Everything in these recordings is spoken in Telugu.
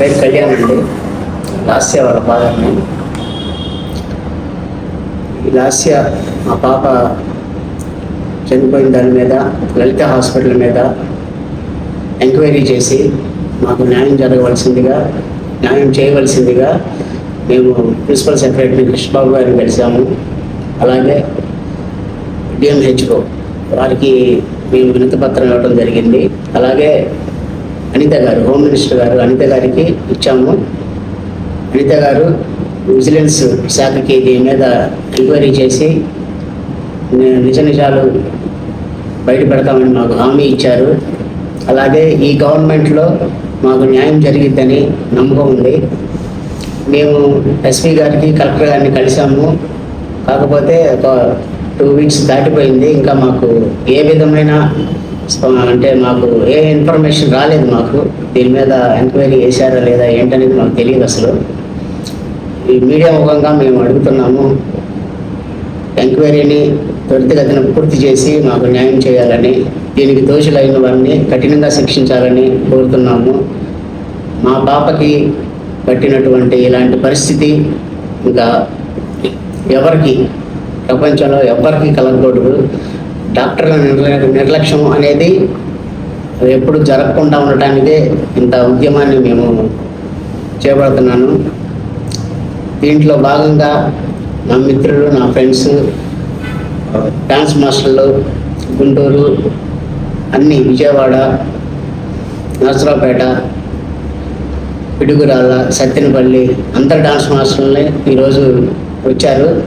పేరు కళ్యాణ్ అండి. లాస్య వాళ్ళ ఫాదర్ని ఈ లాస్య మా పాప చనిపోయిన దాని మీద లలిత హాస్పిటల్ మీద ఎంక్వైరీ చేసి మాకు న్యాయం జరగవలసిందిగా న్యాయం చేయవలసిందిగా మేము ప్రిన్సిపల్ సెక్రటరీ కృష్ణబాబు గారిని కలిసాము అలాగే డిఎంహెచ్ఓ వారికి మేము వినతి పత్రం ఇవ్వడం జరిగింది. అలాగే అనిత గారు హోమ్ మినిస్టర్ గారు అనిత గారికి ఇచ్చాము. అనిత గారు విజిలెన్స్ శాఖకి దీని మీద ఎంక్వైరీ చేసి నిజ నిజాలు బయటపెడతామని మాకు హామీ ఇచ్చారు. అలాగే ఈ గవర్నమెంట్లో మాకు న్యాయం జరిగిద్దని నమ్మకం ఉంది. మేము ఎస్పీ గారికి కలెక్టర్ గారిని కలిసాము కాకపోతే ఒక టూ వీక్స్ దాటిపోయింది. ఇంకా మాకు ఏ విధమైన అంటే మాకు ఏ ఇన్ఫర్మేషన్ రాలేదు మాకు. దీని మీద ఎంక్వైరీ చేశారా లేదా ఏంటనేది మాకు తెలియదు అసలు. ఈ మీడియా ముఖంగా మేము అడుగుతున్నాము. ఎంక్వైరీని త్వరితగతిన పూర్తి చేసి మాకు న్యాయం చేయాలని దీనికి దోషులైన వారిని కఠినంగా శిక్షించాలని కోరుతున్నాము. మా పాపకి పట్టినటువంటి ఇలాంటి పరిస్థితి ఇంకా ఎవరికి ప్రపంచంలో ఎవరికి కలగకూడదు. డాక్టర్ల నిర్ల- నిర్లక్ష్యం అనేది ఎప్పుడు జరగకుండా ఉండటానికే ఇంత ఉద్యమాన్ని మేము చేపడుతున్నాను. దీంట్లో భాగంగా నా మిత్రులు నా ఫ్రెండ్స్ డాన్స్ మాస్టర్లు గుంటూరు అన్ని విజయవాడ నర్సరావుపేట పిడుగురాల సత్యనపల్లి అందరు డాన్స్ మాస్టర్లని ఈరోజు వచ్చారు.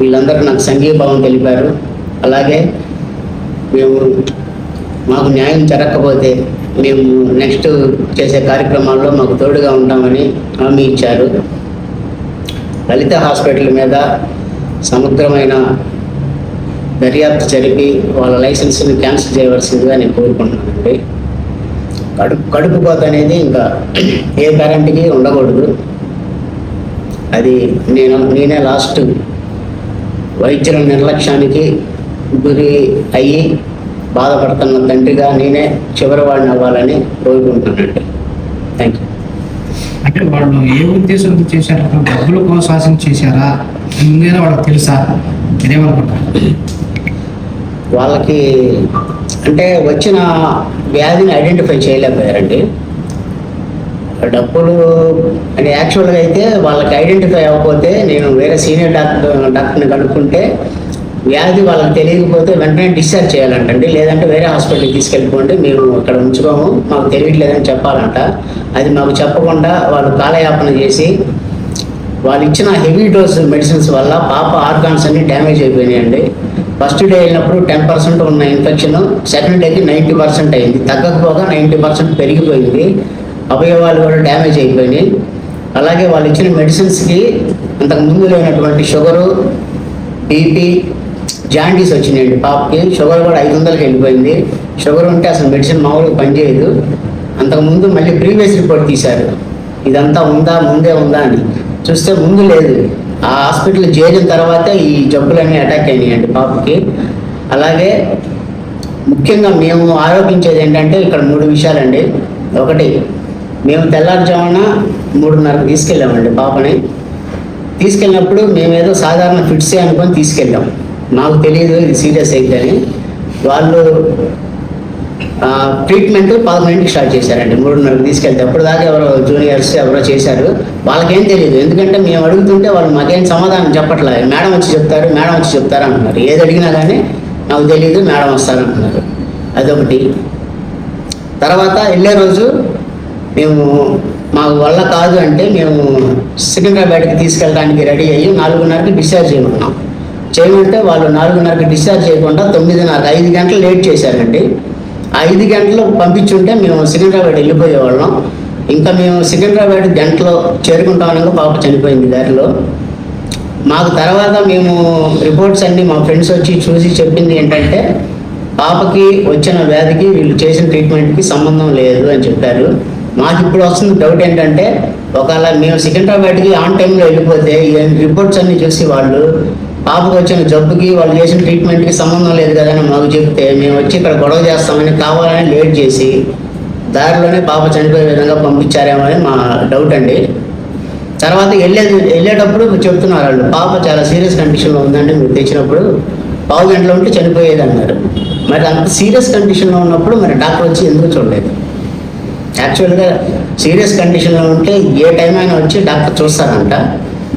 వీళ్ళందరూ నాకు సంఘీభావం తెలిపారు. అలాగే మేము మాకు న్యాయం జరగకపోతే మేము నెక్స్ట్ చేసే కార్యక్రమాల్లో మాకు తోడుగా ఉంటామని హామీ ఇచ్చారు. లలిత హాస్పిటల్ మీద సమగ్రమైన దర్యాప్తు జరిపి వాళ్ళ లైసెన్స్ని క్యాన్సిల్ చేయవలసిందిగా నేను కోరుకుంటున్నానండి. కడుపు కడుపు కోత అనేది ఇంకా ఏ పేరెంట్కి ఉండకూడదు. అది నేను నేనే లాస్ట్ వైద్యుల నిర్లక్ష్యానికి గురి అయ్యి బాధపడుతున్న తండ్రిగా నేనే చివరి వాడిని అవ్వాలని కోరుకుంటున్నానండి థ్యాంక్ యూ అంటే వాళ్ళు ఏ ఉద్దేశంతో చేశారు? డబ్బుల కోసం ఆశించి చేశారా? ముందేనా వాళ్ళకి తెలుసా? వాళ్ళకి అంటే వచ్చిన వ్యాధిని ఐడెంటిఫై చేయలేకపోయారండి. డబ్బులు అంటే యాక్చువల్గా అయితే వాళ్ళకి ఐడెంటిఫై అవ్వకపోతే నేను వేరే సీనియర్ డాక్టర్ డాక్టర్ని కనుక్కుంటే వ్యాధి వాళ్ళకి తెలియకపోతే వెంటనే డిశ్చార్జ్ చేయాలంటండి. లేదంటే వేరే హాస్పిటల్కి తీసుకెళ్ళిపోండి. మేము ఇక్కడ ఉంచుకోము. మాకు తెలియట్లేదని చెప్పాలంట. అది మాకు చెప్పకుండా వాళ్ళు కాలయాపన చేసి వాళ్ళు ఇచ్చిన హెవీ డోస్ మెడిసిన్స్ వల్ల పాప ఆర్గాన్స్ అన్ని డ్యామేజ్ అయిపోయినాయండి. ఫస్ట్ డే వెళ్ళినప్పుడు టెన్ పర్సెంట్ ఉన్న ఇన్ఫెక్షన్ సెకండ్ డేకి నైంటీ పర్సెంట్ అయింది. తగ్గకపోగా నైంటీ పర్సెంట్ పెరిగిపోయింది. అవయవాలు కూడా డ్యామేజ్ అయిపోయినాయి. అలాగే వాళ్ళు ఇచ్చిన మెడిసిన్స్కి అంతకు ముందు లేనటువంటి షుగరు బీపీ జాండీస్ వచ్చినాయండి. పాపకి షుగర్ కూడా ఐదు వందలకి వెళ్ళిపోయింది. షుగర్ ఉంటే అసలు మెడిసిన్ మామూలుగా పనిచేయదు. అంతకుముందు మళ్ళీ ప్రీవియస్ రిపోర్ట్ తీశారు. ఇదంతా ఉందా ముందే ఉందా అని. చూస్తే ముందు లేదు. ఆ హాస్పిటల్ చేరిన తర్వాత ఈ జబ్బులన్నీ అటాక్ అయినాయండి పాపకి. అలాగే ముఖ్యంగా మేము ఆరోపించేది ఏంటంటే ఇక్కడ మూడు విషయాలండి. ఒకటి మేము తెల్లారుజామున మూడున్నరకు తీసుకెళ్ళామండి పాపని. తీసుకెళ్ళినప్పుడు మేమేదో సాధారణ ఫిట్సే అనుకొని తీసుకెళ్ళాం. నాకు తెలియదు ఇది సీరియస్ అయిందని వాళ్ళు ట్రీట్మెంట్ పదకొండింటికి స్టార్ట్ చేశారండి. మూడున్నరకు తీసుకెళ్తే అప్పుడు దాకా ఎవరో జూనియర్స్ ఎవరో చేశారు. వాళ్ళకేం తెలియదు. ఎందుకంటే మేము అడుగుతుంటే వాళ్ళు మాకేం సమాధానం చెప్పట్లేదు మేడం వచ్చి చెప్తారు మేడం వచ్చి చెప్తారు అంటున్నారు. ఏది అడిగినా కానీ నాకు తెలియదు మేడం వస్తారంటున్నారు అదొకటి. తర్వాత వెళ్ళే రోజు మేము మాకు వల్ల కాదు అంటే మేము సికింద్రాబాద్కి తీసుకెళ్ళడానికి రెడీ అయ్యి నాలుగున్నరకి డిశ్చార్జ్ చేయమన్నాం. చేయమంటే వాళ్ళు నాలుగున్నరకు డిశ్చార్జ్ చేయకుండా తొమ్మిదిన్నర ఐదు గంటలు లేట్ చేశారండి. ఐదు గంటలు పంపించుంటే మేము సికింద్రాబాద్ వెళ్ళిపోయేవాళ్ళం. ఇంకా మేము సికింద్రాబాద్ గంటలో చేరుకుంటామనగా పాప చనిపోయింది దారిలో. మాకు తర్వాత మేము రిపోర్ట్స్ అన్ని మా ఫ్రెండ్స్ వచ్చి చూసి చెప్పింది ఏంటంటే పాపకి వచ్చిన వ్యాధికి వీళ్ళు చేసిన ట్రీట్మెంట్కి సంబంధం లేదు అని చెప్పారు. మాకు ఇప్పుడు వస్తున్న డౌట్ ఏంటంటే ఒకవేళ మేము సికింద్రాబాద్కి ఆన్ టైంలో వెళ్ళిపోతే ఈ రిపోర్ట్స్ అన్ని చూసి వాళ్ళు పాపకు వచ్చిన జబ్బుకి వాళ్ళు చేసిన ట్రీట్మెంట్కి సంబంధం లేదు కదా అని మాకు చెప్తే మేము వచ్చి ఇక్కడ గొడవ చేస్తామని కావాలని లేట్ చేసి దారిలోనే పాప చనిపోయే విధంగా పంపించారేమో అని మా డౌట్ అండి. తర్వాత వెళ్ళే వెళ్ళేటప్పుడు చెప్తున్నారు వాళ్ళు పాప చాలా సీరియస్ కండిషన్లో ఉందండి మీరు తెచ్చినప్పుడు పావు గంటలో ఉంటే చనిపోయేది అన్నారు. మరి అంత సీరియస్ కండిషన్లో ఉన్నప్పుడు మరి డాక్టర్ వచ్చి ఎందుకు చూడలేదు? యాక్చువల్గా సీరియస్ కండిషన్లో ఉంటే ఏ టైం అయినా వచ్చి డాక్టర్ చూస్తారంట.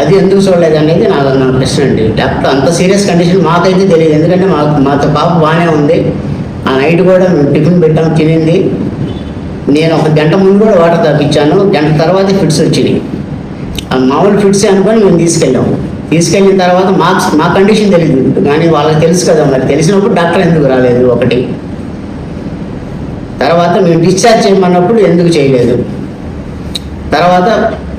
అది ఎందుకు చూడలేదు అనేది నా నా ప్రశ్న అండి. డాక్టర్ అంత సీరియస్ కండిషన్ మాకైతే తెలియదు. ఎందుకంటే మా మాతో పాప బాగానే ఉంది. ఆ నైట్ కూడా మేము టిఫిన్ పెట్టాం తినింది. నేను ఒక గంట ముందు కూడా వాటర్ తాపించాను గంట తర్వాత ఫిట్స్ వచ్చినాయి. ఆ మామూలు ఫిట్స్ అనుకొని మేము తీసుకెళ్ళాము తీసుకెళ్ళిన తర్వాత మా మా కండిషన్ తెలియదు. కానీ వాళ్ళకి తెలుసు కదా మరి. తెలిసినప్పుడు డాక్టర్ ఎందుకు రాలేదు ఒకటి. తర్వాత మేము డిశ్చార్జ్ చేయమన్నప్పుడు ఎందుకు చేయలేదు. తర్వాత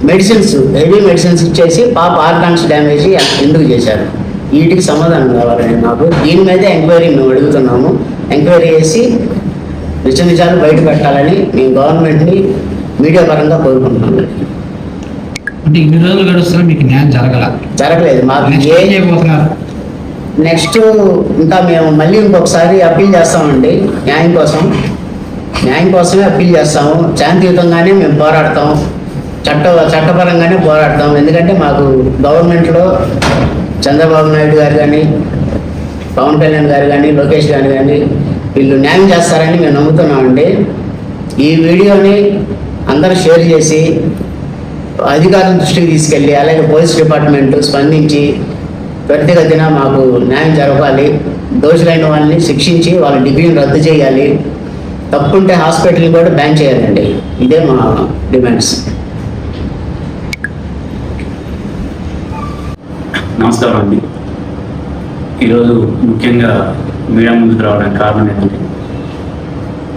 మెడిసిన్స్ హెవీ మెడిసిన్స్ ఇచ్చేసి పాప ఆర్గాన్స్ డ్యామేజ్ ఎందుకు చేశారు? వీటికి సమాధానం కావాలండి మాకు. దీని మీదే ఎంక్వైరీ మేము అడుగుతున్నాము. ఎంక్వైరీ చేసి నిజ నిజాలు బయట పెట్టాలని మేము గవర్నమెంట్ని మీడియా పరంగా కోరుకుంటున్నాము. అంటే ఇన్ని రోజులు గడుస్తున్నా మీకు న్యాయం జరగల? జరగలేదు. మాకు ఏం చేయబోతున్నారు నెక్స్ట్ ఇంకా మేము మళ్ళీ ఇంకొకసారి అప్పీల్ చేస్తామండి. న్యాయం కోసం. న్యాయం కోసమే అప్పీల్ చేస్తాము. శాంతియుతంగానే మేము పోరాడతాం చట్ట చట్టపరంగానే పోరాడతాం. ఎందుకంటే మాకు గవర్నమెంట్లో చంద్రబాబు నాయుడు గారు కానీ పవన్ కళ్యాణ్ గారు కానీ లోకేష్ గారు కానీ వీళ్ళు న్యాయం చేస్తారని మేము నమ్ముతున్నామండి. ఈ వీడియోని అందరూ షేర్ చేసి అధికారుల దృష్టికి తీసుకెళ్ళి అలాగే పోలీస్ డిపార్ట్మెంట్ స్పందించి త్వరితగతిన మాకు న్యాయం జరపాలి. దోషులైన వాళ్ళని శిక్షించి వాళ్ళ డిగ్రీని రద్దు చేయాలి. తప్పుంటే హాస్పిటల్ కూడా బ్యాన్ చేయాలండి. ఇదే మా డిమాండ్స్. నమస్కారం అండి ఈరోజు ముఖ్యంగా మీడియా ముందుకు రావడానికి కారణం ఏంటంటే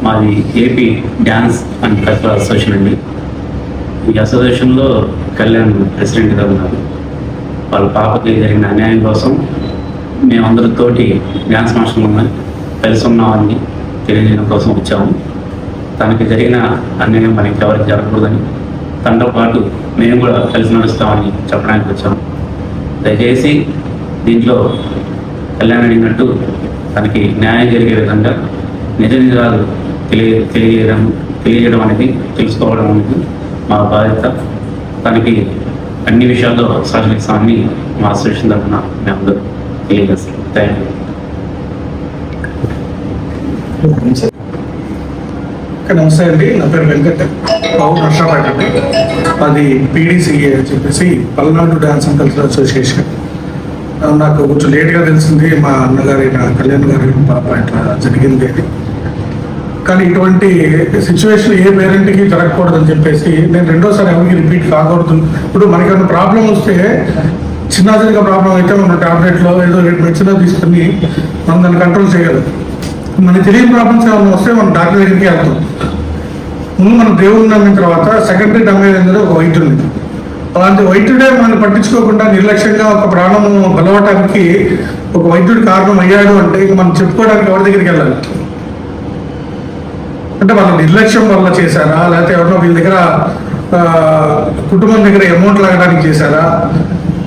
మాది AP dance and cultural association అండి. ఈ అసోసియేషన్లో కళ్యాణ్ ప్రెసిడెంట్గా ఉన్నారు. వాళ్ళ పాపకి జరిగిన అన్యాయం కోసం మేమందరితోటి డ్యాన్స్ మాస్టర్లు కలిసి ఉన్నామని తెలియజేయడం కోసం వచ్చాము. తనకి జరిగిన అన్యాయం మనకి ఎవరికి జరగకూడదని తనతో పాటు మేము కూడా కలిసి నడుస్తామని చెప్పడానికి వచ్చాము. దయచేసి దీంట్లో కళ్యాణ్ అడిగినట్టు తనకి న్యాయం జరిగే విధంగా నిజ నిజాలు తెలియ తెలియజేయడం తెలియజేయడం అనేది తెలుసుకోవడం అనేది మా బాధ్యత. తనకి అన్ని విషయాల్లో సహకరిస్తామని మా అసోసియేషన్ తరఫున మేము తెలియజేస్తాం థ్యాంక్ యూ నమస్తే అండి నా పేరు వెంకట్. బాబు నర్సాపేట అండి అది పీడీసీఏ అని చెప్పేసి Palnadu dance and cultural association. నాకు కొంచెం లేట్గా తెలిసింది మా అన్నగారి నా కళ్యాణ్ గారి పాప ఇట్లా జరిగింది అని. కానీ ఇటువంటి సిచ్యువేషన్ ఏ పేరెంట్కి జరగకూడదని చెప్పేసి నేను రెండోసారి ఎవరికి రిపీట్ కాకూడదు. ఇప్పుడు మనకేమైనా ప్రాబ్లం వస్తే చిన్న చిన్న ప్రాబ్లం అయితే మనం టాబ్లెట్లో ఏదో మెడిసిన్ తీసుకుని మనం దాన్ని కంట్రోల్ చేయగలం. మన తెలియని ప్రాబ్లమ్స్ ఏమైనా వస్తే మనం డాక్టర్ దగ్గరికి వెళ్తాం. ముందు మనం దేవుడు నమ్మిన తర్వాత సెకండరీ నమ్మేది ఏంటంటే ఒక వైద్యుడు అలాంటి వైద్యుడే మనం పట్టించుకోకుండా నిర్లక్ష్యంగా ఒక ప్రాణము బలవటానికి ఒక వైద్యుడు కారణం అయ్యాడు అంటే ఇక మనం చెప్పుకోవడానికి ఎవరి దగ్గరికి వెళ్ళాలి? అంటే వాళ్ళ నిర్లక్ష్యం వల్ల చేశారా? లేకపోతే ఎవరినో వీళ్ళ దగ్గర కుటుంబం దగ్గర అమౌంట్ లాగడానికి చేశారా?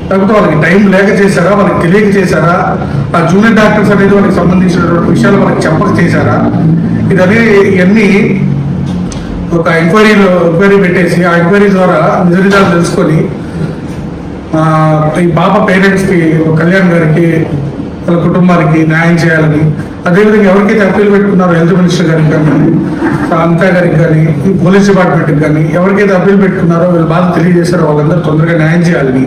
లేకపోతే వాళ్ళకి టైం లేక చేశారా? వాళ్ళకి తెలియక చేశారా? ఆ జూనియర్ డాక్టర్స్ అనేది వాళ్ళకి సంబంధించినటువంటి విషయాలు వాళ్ళకి చెప్పక చేశారా? ఇదనే ఇవన్నీ ఒక ఎంక్వైరీలో ఎంక్వైరీ పెట్టేసి ఆ ఎంక్వైరీ ద్వారా నిజ నిజాలు తెలుసుకొని ఈ బాబా పేరెంట్స్కి కళ్యాణ్ గారికి వాళ్ళ కుటుంబానికి న్యాయం చేయాలని అదేవిధంగా ఎవరికైతే అప్పీల్ పెట్టుకున్నారో హెల్త్ మినిస్టర్ గారికి కానీ అమితా గారికి కానీ పోలీస్ డిపార్ట్మెంట్కి కానీ ఎవరికైతే అప్పీల్ పెట్టుకున్నారో వీళ్ళు బాధ తెలియజేశారో వాళ్ళందరూ తొందరగా న్యాయం చేయాలని.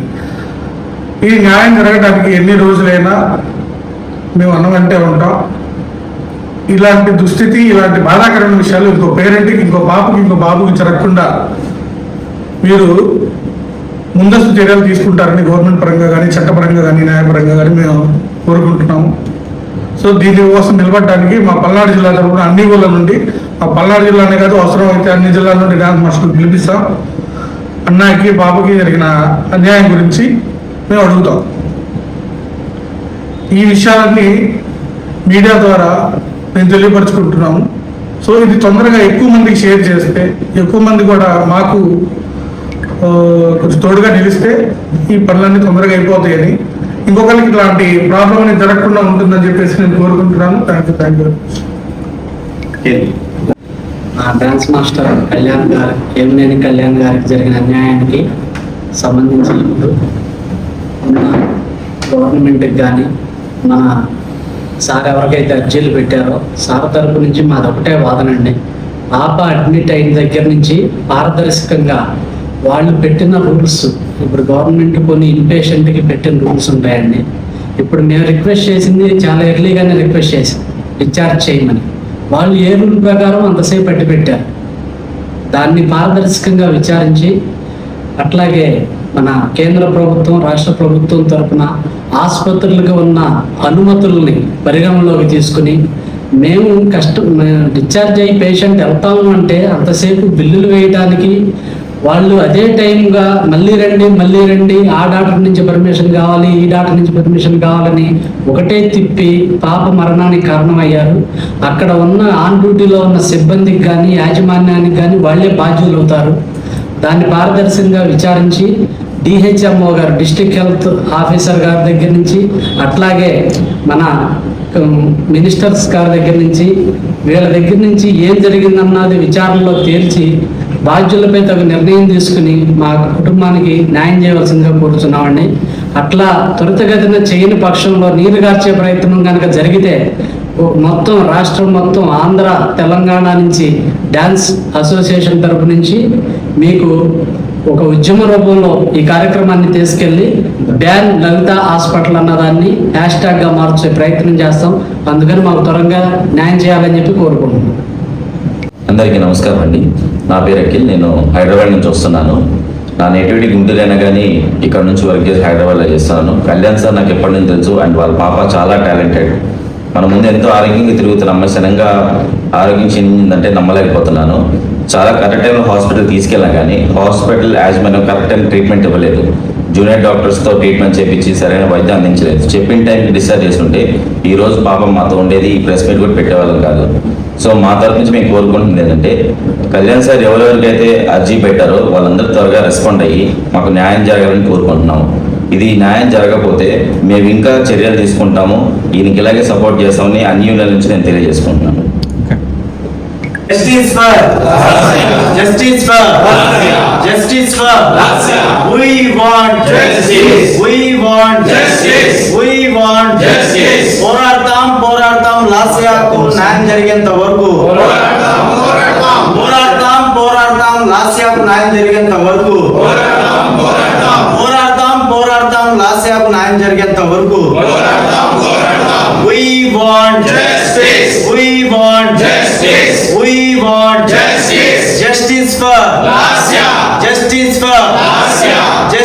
ఈ న్యాయం జరగడానికి ఎన్ని రోజులైనా మేము అన్నం అంటే ఉంటాం. ఇలాంటి దుస్థితి ఇలాంటి బాధాకరమైన విషయాలు ఇంకో పేరెంట్కి ఇంకో బాబుకి ఇంకో బాబుకి జరగకుండా మీరు ముందస్తు చర్యలు తీసుకుంటారని గవర్నమెంట్ పరంగా కానీ చట్టపరంగా కానీ న్యాయపరంగా కానీ మేము కోరుకుంటున్నాము. సో దీనికోసం నిలబడడానికి మా పల్నాడు జిల్లా తరఫున అన్ని ఊళ్ళ నుండి మా పల్నాడు జిల్లానే కాదు అవసరమైతే అన్ని జిల్లాల నుండి డాన్స్ మాస్టర్లు పిలిపిస్తాం. అన్నాయికి బాబుకి జరిగిన అన్యాయం గురించి మేము అడుగుతాం. ఈ విషయాలన్నీ మీడియా ద్వారా మేము తెలియపరుచుకుంటున్నాము. సో ఇది తొందరగా ఎక్కువ మందికి షేర్ చేస్తే ఎక్కువ మంది కూడా మాకు కొంచెం తోడుగా నిలిస్తే ఈ పనులన్నీ తొందరగా అయిపోతాయని. ఇంకొకరికి ఇలాంటి ప్రాబ్లం అనేది జరగకుండా ఉంటుందని చెప్పేసి నేను కోరుకుంటున్నాను. థ్యాంక్ యూ థ్యాంక్ యూ ఆ డాన్స్ మాస్టర్ కళ్యాణ్ గారి ఏమినేని కళ్యాణ్ గారికి జరిగిన అన్యాయానికి సంబంధించి గవర్నమెంట్కి కానీ మన సార్ ఎవరికైతే అర్జీలు పెట్టారో సార్ తరపు నుంచి మాది ఒకటే వాదనండి. పాప అడ్మిట్ అయిన దగ్గర నుంచి పారదర్శకంగా వాళ్ళు పెట్టిన రూల్స్ ఇప్పుడు గవర్నమెంట్ కొన్ని ఇన్పేషెంట్కి పెట్టిన రూల్స్ ఉంటాయండి. ఇప్పుడు మేము రిక్వెస్ట్ చేసింది చాలా ఎర్లీగానే రిక్వెస్ట్ చేసాం డిశ్చార్జ్ చేయమని. వాళ్ళు ఏ రూల్ ప్రకారం అంతసేపు పట్టి పెట్టారు. దాన్ని పారదర్శకంగా విచారించి అట్లాగే మన కేంద్ర ప్రభుత్వం రాష్ట్ర ప్రభుత్వం తరపున ఆసుపత్రులకు ఉన్న అనుమతుల్ని పరిగణలోకి తీసుకుని మేము కష్టం డిశ్చార్జ్ అయ్యి పేషెంట్ వెళ్తాము అంటే అంతసేపు బిల్లులు వేయడానికి వాళ్ళు అదే టైంగా మళ్ళీ రండి మళ్ళీ రండి ఆ డాక్టర్ నుంచి పర్మిషన్ కావాలి ఈ డాక్టర్ నుంచి పర్మిషన్ కావాలని ఒకటే తిప్పి పాప మరణానికి కారణమయ్యారు. అక్కడ ఉన్న ఆన్ డ్యూటీలో ఉన్న సిబ్బందికి కానీ యాజమాన్యానికి కానీ వాళ్ళే బాధ్యులు అవుతారు దాన్ని పారదర్శకంగా విచారించి డిహెచ్ఎంఓ గారు డిస్ట్రిక్ట్ హెల్త్ ఆఫీసర్ గారి దగ్గర నుంచి అట్లాగే మన మినిస్టర్స్ గారి దగ్గర నుంచి వీళ్ళ దగ్గర నుంచి ఏం జరిగిందన్నది విచారణలో తేల్చి బాధ్యులపై తగు నిర్ణయం తీసుకుని మా కుటుంబానికి న్యాయం చేయవలసిందిగా కోరుతున్నామండి. అట్లా త్వరితగతిన చేయని పక్షంలో నీరు గార్చే ప్రయత్నం కనుక జరిగితే మొత్తం రాష్ట్రం మొత్తం ఆంధ్ర తెలంగాణ నుంచి డ్యాన్స్ అసోసియేషన్ తరపు నుంచి మీకు ఒక ఉద్యమ రూపంలో ఈ కార్యక్రమాన్ని తీసుకెళ్ళి బ్యాన్ లలిత హాస్పిటల్ అన్నదాన్ని హ్యాష్గా మార్చే ప్రయత్నం చేస్తాం. అందుకని మాకు త్వరగా న్యాయం చేయాలని చెప్పి కోరుకుంటున్నాం. అందరికీ నమస్కారం అండి. నా పేరు అఖిల్ నేను హైదరాబాద్ నుంచి వస్తున్నాను. నా నేటివిటీ గుంటూరైనా కానీ ఇక్కడ నుంచి వర్క్ చేసి హైదరాబాద్లో చేస్తాను కళ్యాణ్ సార్ నాకు ఎప్పటి నుంచి తెలుసు అండ్ వాళ్ళ పాప చాలా టాలెంటెడ్. మన ముందు ఎంతో ఆరోగ్యంగా తిరుగుతున్న అమ్మాయి సడన్గా ఆరోగ్యం చెందిందంటే నమ్మలేకపోతున్నాను. చాలా కరెక్ట్ టైంలో హాస్పిటల్ తీసుకెళ్ళాం కానీ హాస్పిటల్ యాజమాన్యం కరెక్ట్ టైం ట్రీట్మెంట్ ఇవ్వలేదు. జూనియర్ డాక్టర్స్తో ట్రీట్మెంట్ చేపించి సరైన వైద్యం అందించలేదు. చెప్పిన టైంకి డిశ్చార్జ్ చేస్తుంటే ఈ రోజు పాపం మాతో ఉండేది ఈ ప్రెస్ మీట్ కూడా పెట్టేవాళ్ళం కాదు. సో మా తరపు నుంచి మేము కోరుకుంటుంది ఏంటంటే కళ్యాణ్ సార్ ఎవరెవరికైతే అర్జీ పెట్టారో వాళ్ళందరూ త్వరగా రెస్పాండ్ అయ్యి మాకు న్యాయం జరగాలని కోరుకుంటున్నాము. ఇది న్యాయం జరగకపోతే మేము ఇంకా చర్యలు తీసుకుంటాము. ఈయనకి ఇలాగే సపోర్ట్ చేస్తామని అన్ని యూనియన్ల నుంచి నేను తెలియజేసుకుంటున్నాను. Justice for Justice. For Justice. For We want Justice. We want Justice. We want Justice. పోరాడతాం పోరాడతాం లాస్యాకు న్యాయం జరిగేంత వరకు. పోరాడతాం పోరాడతాం. పోరాడతాం లాస్యాకు న్యాయం జరిగేంత వరకు. పోరాడతాం పోరాడతాం లాస్యాకు న్యాయం జరిగేంత వరకు. పోరాడతాం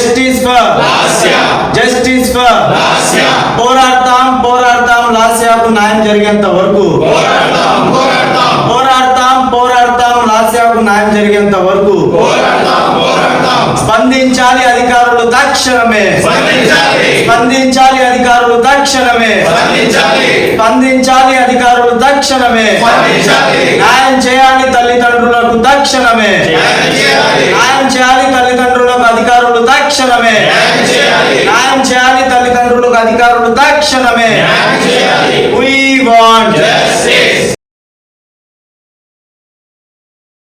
లాస్య. Justice for Lasya. పోరాడతాం పోరాడతాం లాస్యాకు న్యాయం జరిగేంత వరకు. పోరాడతాం పోరాడతాం. లాస్యాకు న్యాయం జరిగేంత వరకు. స్పందించాలి అధికారులు తక్షణమే. స్పందించాలి అధికారులు తక్షణమే. స్పందించాలి. అధికారులు తక్షణమే. న్యాయం చేయాలి తల్లిదండ్రులకు తక్షణమే. న్యాయం చేయాలి. తల్లిదండ్రులకు అధికారులు తక్షణమే. న్యాయం చేయాలి. తల్లిదండ్రులకు అధికారులు తక్షణమే. Justice.